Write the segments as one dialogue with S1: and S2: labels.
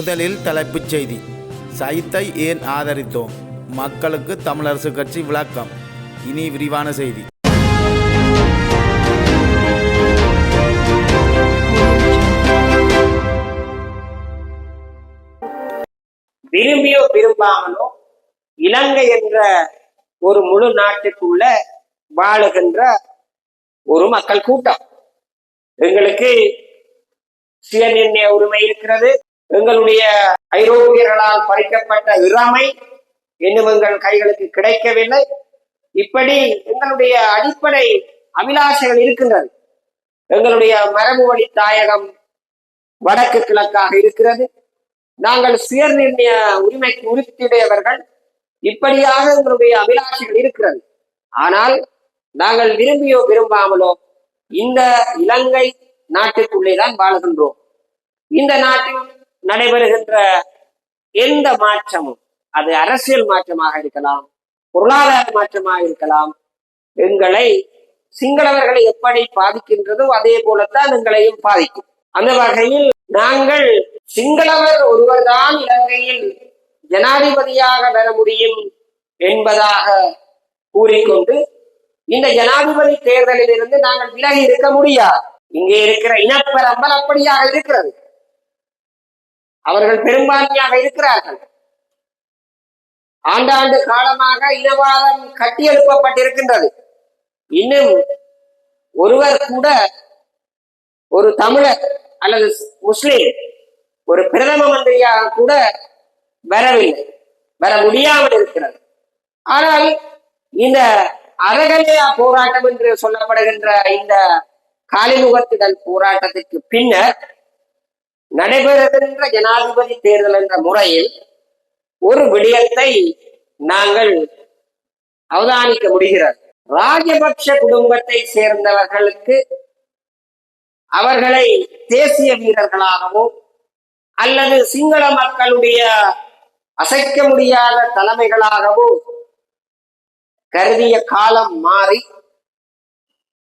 S1: முதலில் தலைப்புச் செய்தி. சைத்தை ஏன் ஆதரித்தோம்? மக்களுக்கு தமிழரசு கட்சி விளக்கம். இனி விரிவான செய்தி.
S2: விரும்பியோ விரும்பாமலோ இலங்கை என்ற ஒரு முழு நாட்டுக்குள்ள வாழுகின்ற ஒரு மக்கள் கூட்டம். எங்களுக்கு சுயநிர்ணய உரிமை இருக்கிறது. எங்களுடைய ஐரோப்பியர்களால் பறிக்கப்பட்ட இறமை இன்னும் எங்கள் கைகளுக்கு கிடைக்கவில்லை. இப்படி எங்களுடைய அடிப்படை அபிலாஷைகள் இருக்கின்றது. எங்களுடைய மரபு வழி தாயகம் வடக்கு கிழக்காக இருக்கிறது. நாங்கள் சுயநிர்ணய உரிமைக்கு உறுதியுடையவர்கள். இப்படியாக எங்களுடைய அபிலாஷைகள் இருக்கிறது. ஆனால் நாங்கள் விரும்பியோ விரும்பாமலோ இந்த இலங்கை நாட்டுக்குள்ளே தான் வாழ்கின்றோம். இந்த நாட்டில் நடைபெறுகின்ற எந்த மாற்றமும் அது அரசியல் மாற்றமாக இருக்கலாம் பொருளாதார மாற்றமாக இருக்கலாம் எங்களை சிங்களவர்களை எப்படி பாதிக்கின்றதோ அதே போலத்தான் எங்களையும் பாதிக்கும். அந்த வகையில் நாங்கள் சிங்களவர் ஒருவர்தான் இலங்கையில் ஜனாதிபதியாக வர முடியும் என்பதாக கூறிக்கொண்டு இந்த ஜனாதிபதி தேர்தலில் இருந்து நாங்கள் விலகி இருக்க முடியாது. இங்கே இருக்கிற இனப்பெரம்பல் அப்படியாக இருக்கிறது. அவர்கள் பெரும்பான்மையாக இருக்கிறார்கள். ஆண்டாண்டு காலமாக இனவாதம் கட்டியெழுப்பப்பட்டிருக்கின்றது. இன்னும் ஒருவர் கூட ஒரு தமிழர் அல்லது முஸ்லிம் ஒரு பிரதம மந்திரியாக கூட வரவில்லை வர முடியாமல் இருக்கிறது. ஆனால் இந்த அறகலையா போராட்டம் என்று சொல்லப்படுகின்ற இந்த காலிமுகத்திடல் போராட்டத்திற்கு பின்னர் நடைபெறுகின்ற ஜனாதிபதி தேர்தல் என்ற முறையில் ஒரு விடயத்தை நாங்கள் அவதானிக்க முடிகிறது. ராஜபக்ஷ குடும்பத்தை சேர்ந்தவர்களுக்கு அவர்களை தேசிய வீரர்களாகவோ அல்லது சிங்கள மக்களுடைய அசைக்க முடியாத தலைமைகளாகவோ கருதிய காலம் மாறி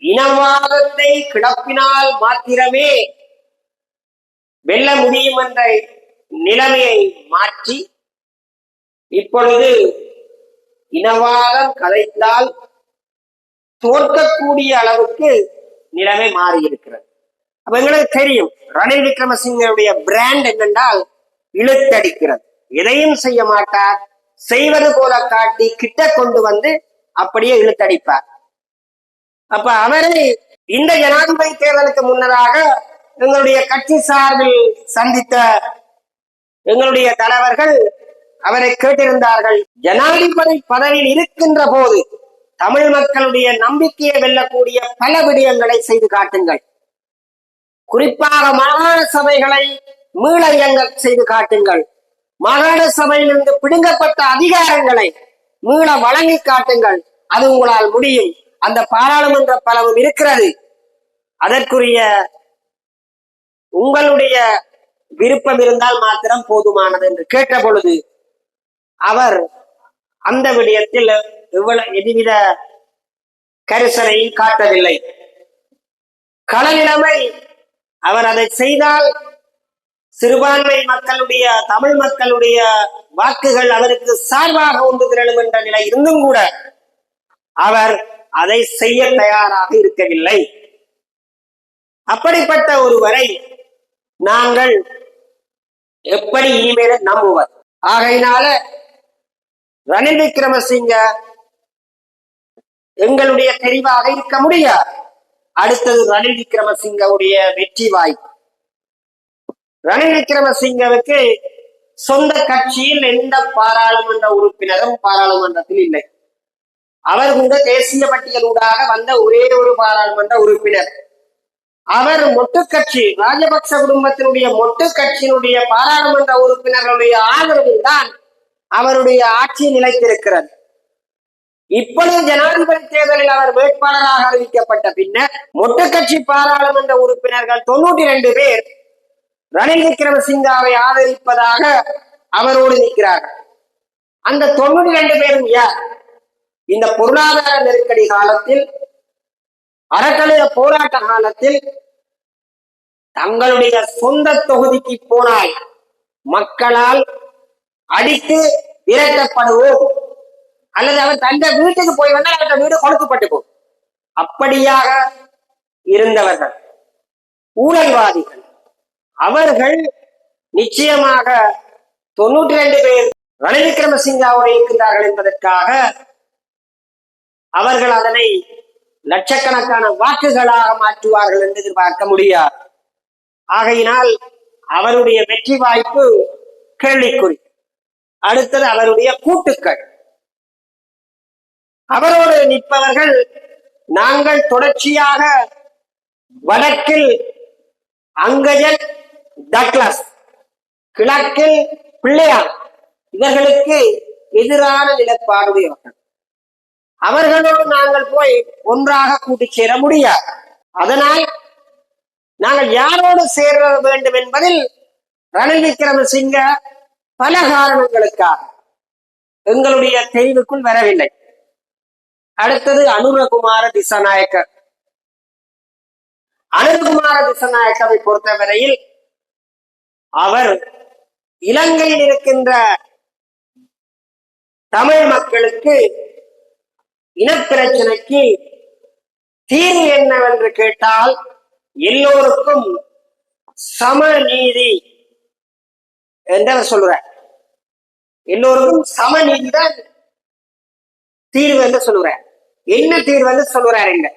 S2: இனவாதத்தை கிடப்பினால் மாத்திரமே வெல்ல முடியும் என்ற நிலைமையை மாற்றி இப்பொழுது இனவாதம் கதைத்தால் தோற்கக்கூடிய அளவுக்கு நிலைமை மாறி இருக்கிறது அப்ப எங்களுக்கு தெரியும் ரணில் விக்ரமசிங்கருடைய பிராண்ட் என்னென்றால் இழுத்தடிக்கிறது. எதையும் செய்ய மாட்டார். செய்வது போல காட்டி கிட்ட கொண்டு வந்து அப்படியே இழுத்தடிப்பார். அப்ப அவரை இந்த ஜனாதிபதி தேர்தலுக்கு முன்னதாக எங்களுடைய கட்சி சார்பில் சந்தித்த எங்களுடைய தலைவர்கள் அவரை கேட்டிருந்தார்கள். ஜனாதிபதி பதவியில் இருக்கின்ற போது தமிழ் மக்களுடைய நம்பிக்கையை வெல்லக்கூடிய பல விடயங்களை செய்து காட்டுங்கள். குறிப்பாக மாகாண சபைகளை மீள இயங்க செய்து காட்டுங்கள். மாகாண சபையிலிருந்து பிடுங்கப்பட்ட அதிகாரங்களை மீள வழங்கி காட்டுங்கள். அது உங்களால் முடியும். அந்த பாராளுமன்ற பலவும் இருக்கிறது. அதற்குரிய உங்களுடைய விருப்பம் இருந்தால் மாத்திரம் போதுமானது என்று கேட்ட பொழுது அவர் அந்த விடயத்தில் எவ்வளவு எதுவித கரிசனையும் காட்டவில்லை. களநிலைமை அவர் அதை செய்தால் சிறுபான்மை மக்களுடைய தமிழ் மக்களுடைய வாக்குகள் அவருக்கு சார்பாக ஒன்று திரளும் என்ற நிலை இருந்தும் கூட அவர் அதை செய்ய தயாராக இருக்கவில்லை. அப்படிப்பட்ட ஒருவரை நாங்கள் எப்படி இனிமேல நம்புவர். ஆகையினால ரணில் விக்ரமசிங்க எங்களுடைய தெரிவாக இருக்க முடியாது. அடுத்தது ரணில் விக்ரமசிங்கவுடைய வெற்றி வாய்ப்பு ரணில் விக்ரமசிங்கவுக்கு சொந்த கட்சியில் எந்த பாராளுமன்ற உறுப்பினரும் பாராளுமன்றத்தில் இல்லை. அவர் கூட தேசிய பட்டியலூடாக வந்த ஒரே ஒரு பாராளுமன்ற உறுப்பினர். அவர் மொட்டு கட்சி ராஜபக்ச குடும்பத்தினுடைய மொட்டு கட்சியினுடைய பாராளுமன்ற உறுப்பினர்களுடைய ஆதரவில் தான் அவருடைய ஆட்சி நிலைத்திருக்கிறது. இப்பொழுது ஜனாதிபதி தேர்தலில் அவர் வேட்பாளராக அறிவிக்கப்பட்ட பின்னர் மொட்டு கட்சி பாராளுமன்ற உறுப்பினர்கள் தொண்ணூற்றி ரெண்டு பேர் ரணில் விக்ரமசிங்காவை ஆதரிப்பதாக அவரோடு நிற்கிறார்கள். அந்த தொண்ணூற்றி ரெண்டு பேரும் யார்? இந்த பொருளாதார நெருக்கடி காலத்தில் அறக்கலைய போராட்ட காலத்தில் தங்களுடைய சொந்த தொகுதிக்கு போனால் மக்களால் அடித்து விரட்டப்படுவோம். அல்லது அவர் தந்த வீட்டுக்கு போய் வந்தால் அந்த வீடு கொடுக்கப்பட்டுக்கும் அப்படியாக இருந்தவர்கள் ஊழல்வாதிகள் அவர்கள் நிச்சயமாக தொண்ணூற்றி ரெண்டு பேர் ரணில் விக்ரமசிங்காவோடு இருக்கிறார்கள் என்பதற்காக அவர்கள் அதனை லட்சக்கணக்கான வாக்குகளாக மாற்றுவார்கள் என்று எதிர்பார்க்க முடியாது. ஆகையினால் அவருடைய வெற்றி வாய்ப்பு கேள்விக்குறி. அடுத்தது அவருடைய கூட்டுக்கள். அவரோடு நிற்பவர்கள் நாங்கள் தொடர்ச்சியாக வடக்கில் அங்கஜன் டக்ளஸ் கிழக்கில் பிள்ளையார். இவர்களுக்கு எதிரான நிலப்பாடுடையவர்கள் அவர்களோடு நாங்கள் போய் ஒன்றாக கூட்டி சேர முடியாது. அதனால் நாங்கள் யாரோடு சேர வேண்டும் என்பதில் ரணில் விக்ரமசிங்க பல காரணங்களுக்காக எங்களுடைய தெரிவுக்குள் வரவில்லை. அடுத்தது அனுரகுமார திசநாயக்கர். அனுரகுமார திசநாயக்கரை பொறுத்தவரையில் அவர் இலங்கையில் இருக்கின்ற தமிழ் மக்களுக்கு இனப்பிரச்சனைக்கு தீர்வு என்னவென்று கேட்டால் எல்லோருக்கும் சமநீதி என்று சொல்ற எல்லோருக்கும் சமநீதி தான் தீர்வு என்று சொல்லுற என்ன தீர்வு என்று சொல்லுறார் இங்க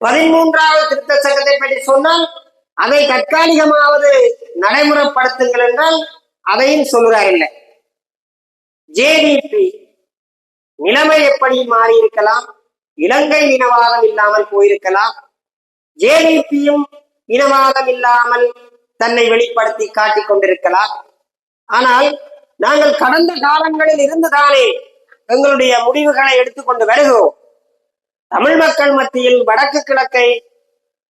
S2: பதிமூன்றாவது திருத்த சட்டத்தை பற்றி சொன்னால் அதை தற்காலிகமாவது நடைமுறைப்படுத்துங்கள் என்றால் அதையும் சொல்லுறார் இல்லை. ஜேடிபி நிலைமை எப்படி மாறி இருக்கலாம் இலங்கை இனவாதம் இல்லாமல் போயிருக்கலாம். ஜேடிபியும் இனவாதம் இல்லாமல் தன்னை வெளிப்படுத்தி காட்டிக் கொண்டிருக்கலாம். ஆனால் நாங்கள் கடந்த காலங்களில் இருந்துதானே எங்களுடைய முடிவுகளை எடுத்துக்கொண்டு வருகிறோம். தமிழ் மக்கள் மத்தியில் வடக்கு கிழக்கை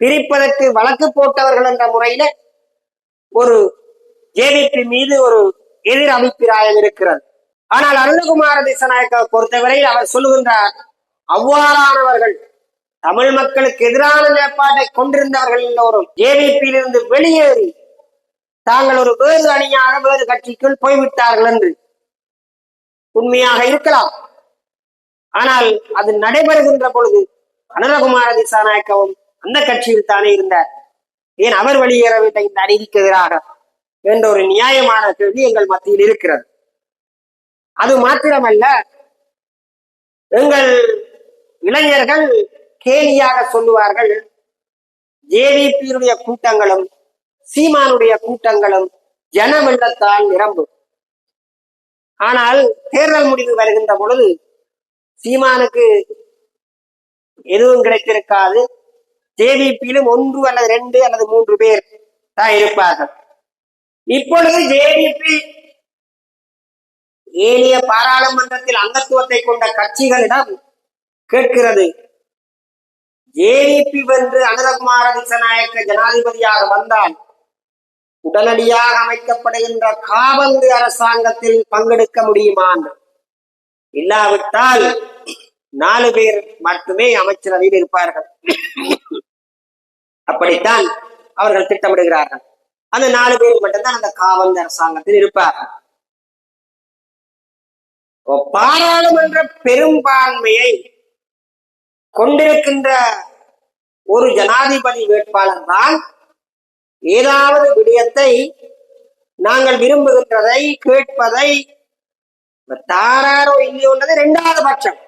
S2: பிரிப்பதற்கு வழக்கு போட்டவர்கள் என்ற முறையில ஒரு ஜேவிபி மீது ஒரு எதிர் அபிப்பிராயம் இருக்கிறது. ஆனால் அருணகுமார திசநாயக்க பொறுத்தவரையில் அவர் சொல்லுகின்றார் அவ்வாறானவர்கள் தமிழ் மக்களுக்கு எதிரான நிலைப்பாட்டை கொண்டிருந்தவர்கள் எல்லோரும். ஜேடிபியிலிருந்து வெளியேறி தாங்கள் ஒரு வேறு அணியாக வேறு கட்சிக்குள் போய்விட்டார்கள் என்று உண்மையாக இருக்கலாம். ஆனால் அது நடைபெறுகின்ற பொழுது அனுரகுமார திசாநாயக்கவும் அந்த கட்சியில் தானே இருந்தார். ஏன் அவர் வெளியேறவில்லை? இந்த அநீதிக்கு எதிராக? என்ற ஒரு நியாயமான கேள்வி எங்கள் மத்தியில் இருக்கிறது. அது மாத்திரமல்ல எங்கள் இளைஞர்கள் கேலியாக சொல்லுவார்கள் ஜேவிபியுடைய கூட்டங்களும் சீமானுடைய கூட்டங்களும் ஜன வெள்ளத்தால் நிரம்பும் ஆனால் தேர்தல் முடிவு வருகின்ற பொழுது சீமானுக்கு எதுவும் கிடைத்திருக்காது. ஜேவிபியிலும் ஒன்று அல்லது ரெண்டு அல்லது மூன்று பேர் தான் இருப்பார்கள். இப்பொழுது ஜேடிபி ஏனைய பாராளுமன்றத்தில் அங்கத்துவத்தை கொண்ட கட்சிகளிடம் கேட்கிறது. ஜேடிபி வென்று அனுரகுமார திசநாயக்க ஜனாதிபதியாக வந்தால் உடனடியாக அமைக்கப்படுகின்ற காபந்து அரசாங்கத்தில் பங்கெடுக்க முடியுமா இல்லாவிட்டால் நாலு பேர் மட்டுமே அமைச்சரவையில் இருப்பார்கள். அப்படித்தான் அவர்கள் திட்டமிடுகிறார்கள். அந்த நாலு பேர் மட்டும்தான் அந்த காவல் அரசாங்கத்தில் இருப்பார்கள். பாராளுமன்ற பெரும்பான்மையை கொண்டிருக்கின்ற ஒரு ஜனாதிபதி வேட்பாளர் தான் ஏதாவது விடயத்தை நாங்கள் விரும்புகின்றதை கேட்பதை தாராரோ இல்லையோன்றது இரண்டாவது பட்சம்.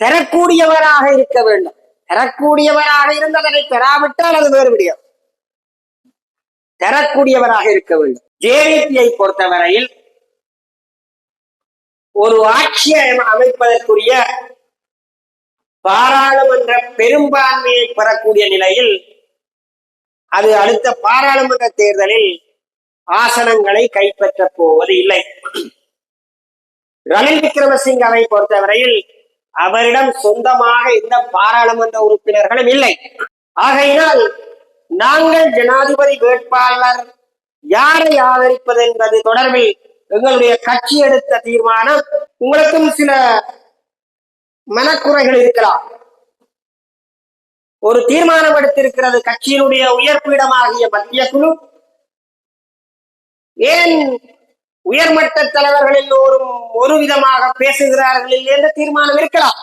S2: தரக்கூடியவராக இருக்க வேண்டும். தரக்கூடியவராக இருந்து அதனை பெறாவிட்டால் அது வேறு விடியம். தரக்கூடியவராக இருக்க வேண்டும். ஜேவிபியை பொறுத்தவரையில் ஒரு ஆட்சியை அமைப்பதற்குரிய பாராளுமன்ற பெரும்பான்மையை பெறக்கூடிய நிலையில் அது அடுத்த பாராளுமன்ற தேர்தலில் ஆசனங்களை கைப்பற்றப் போவது இல்லை. ரணில் விக்ரமசிங்கவை பொறுத்தவரையில் அவரிடம் சொந்தமாக எந்த பாராளுமன்ற உறுப்பினர்களும் இல்லை. ஆகையினால் நாங்கள் ஜனாதிபதி வேட்பாளர் யாரை ஆதரிப்பது என்பது தொடர்பில் எங்களுடைய கட்சி எடுத்த தீர்மானம் உங்களுக்கும் சில மனக்குறைகள் இருக்கலாம். ஒரு தீர்மானம் எடுத்திருக்கிறது கட்சியினுடைய உயர்பீடமாகிய மத்திய குழு. ஏன் உயர்மட்ட தலைவர்கள் எல்லோரும் ஒரு விதமாக பேசுகிறார்கள் என்ற தீர்மானம் இருக்கலாம்.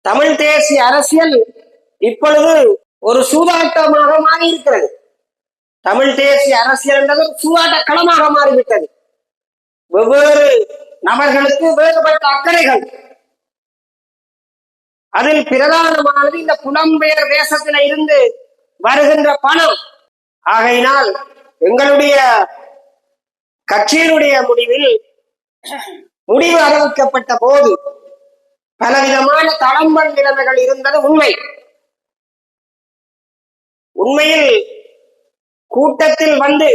S2: தமிழ் தேசிய அரசியல் இப்பொழுது ஒரு சூதாட்டமாக மாறி இருக்கிறது தமிழ் தேசிய அரசியல் என்றதும் சூதாட்ட களமாக மாறிவிட்டது. வெவ்வேறு நபர்களுக்கு வேறுபட்ட அக்கறைகள். அதில் பிரதானமானது இந்த புலம்பெயர் தேசத்தில இருந்து வருகின்ற பணம். ஆகையினால் எங்களுடைய கட்சியினுடைய முடிவில் முடிவு அறிவிக்கப்பட்ட போது பலவிதமான தளம்பல் நிலைமைகள் இருந்தது உண்மை. உண்மையில் கூட்டத்தில் வந்து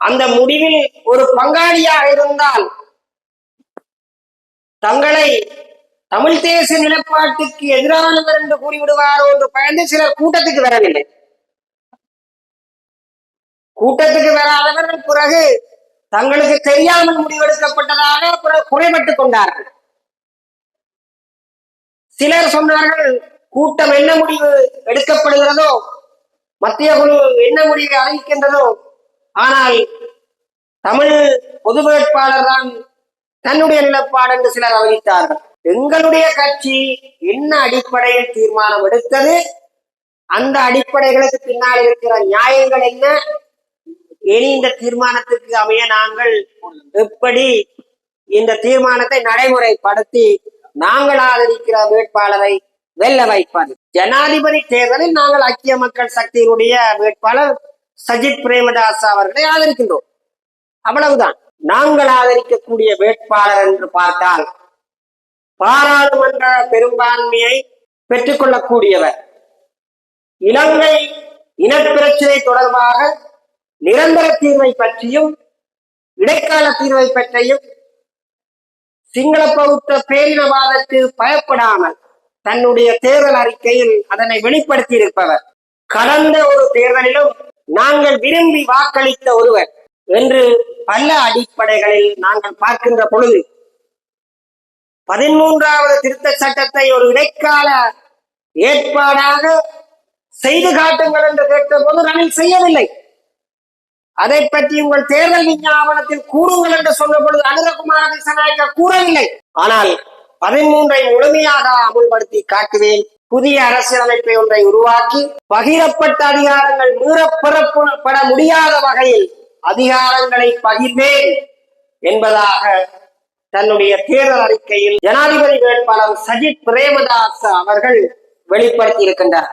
S2: அந்த முடிவில் ஒரு பங்காளியாக இருந்தால் தங்களை தமிழ் தேச நிலப்பாட்டுக்கு எதிரானவர் என்று கூறிவிடுவாரோ என்று பயந்து சிலர் கூட்டத்துக்கு வரவில்லை. கூட்டத்துக்கு வராதவர்கள் பிறகு தங்களுக்கு தெரியாமல் முடிவெடுக்கப்பட்டதாக பிறகு குறைபட்டுக் கொண்டார்கள். சிலர் சொன்னார்கள் கூட்டம் என்ன முடிவு எடுக்கப்படுகிறதோ மத்திய குழு என்ன முடிவை அறிவிக்கின்றதோ ஆனால் தமிழ் பொது வேட்பாளர் தான் தன்னுடைய நிலப்பாடு என்று சிலர் அறிவித்தார்கள். எங்களுடைய கட்சி என்ன அடிப்படையில் தீர்மானம் எடுத்தது? அந்த அடிப்படைகளுக்கு பின்னால் இருக்கிற நியாயங்கள் என்ன? இனி இந்த தீர்மானத்திற்கு அமைய நாங்கள் எப்படி இந்த தீர்மானத்தை நடைமுறைப்படுத்தி நாங்கள் ஆதரிக்கிற வேட்பாளரை வெல்ல வைப்பது ஜனாதிபதி தேர்தலில் நாங்கள் ஐக்கிய மக்கள் சக்தியினுடைய வேட்பாளர் சஜித் பிரேமதாஸ் அவர்களை ஆதரிக்கின்றோம். அவ்வளவுதான். நாங்கள் ஆதரிக்கக்கூடிய வேட்பாளர் என்று பார்த்தால் பாராளுமன்ற பெரும்பான்மையை பெற்றுக்கொள்ளக்கூடியவர் இலங்கை இனப்பிரச்சனை தொடர்பாக நிரந்தர தீர்வை பற்றியும் இடைக்கால தீர்வை பற்றியும் சிங்கள பௌத்த பேரினவாதத்துக்கு பயப்படாமல் தன்னுடைய தேர்தல் அறிக்கையில் அதனை வெளிப்படுத்தி இருப்பவர் கடந்த ஒரு தேர்தலிலும் நாங்கள் விரும்பி வாக்களித்த ஒருவர் என்று பல அடிப்படைகளில் நாங்கள் பார்க்கின்ற பொழுது பதிமூன்றாவது திருத்த சட்டத்தை ஒரு இடைக்கால ஏற்பாடாக செய்து காட்டுங்கள் என்று கேட்டபோது ரணில் செய்யவில்லை. அதை பற்றி உங்கள் தேர்தல் விஞ்ஞாபனத்தில் கூறுங்கள் என்று சொன்ன பொழுது அனுரகுமார திசநாயக்க கூறவில்லை. ஆனால் பதிமூன்றை முழுமையாக அமுல்படுத்தி காட்டுவேன் புதிய அரசியலமைப்பை ஒன்றை உருவாக்கி பகிரப்பட்ட அதிகாரங்கள் மீறப்பெறப்பட முடியாத வகையில் அதிகாரங்களை பகிர்வேன் என்பதாக தன்னுடைய தேர்தல் அறிக்கையில் ஜனாதிபதி வேட்பாளர் சஜித் பிரேமதாஸ் அவர்கள் வெளிப்படுத்தி இருக்கின்றார்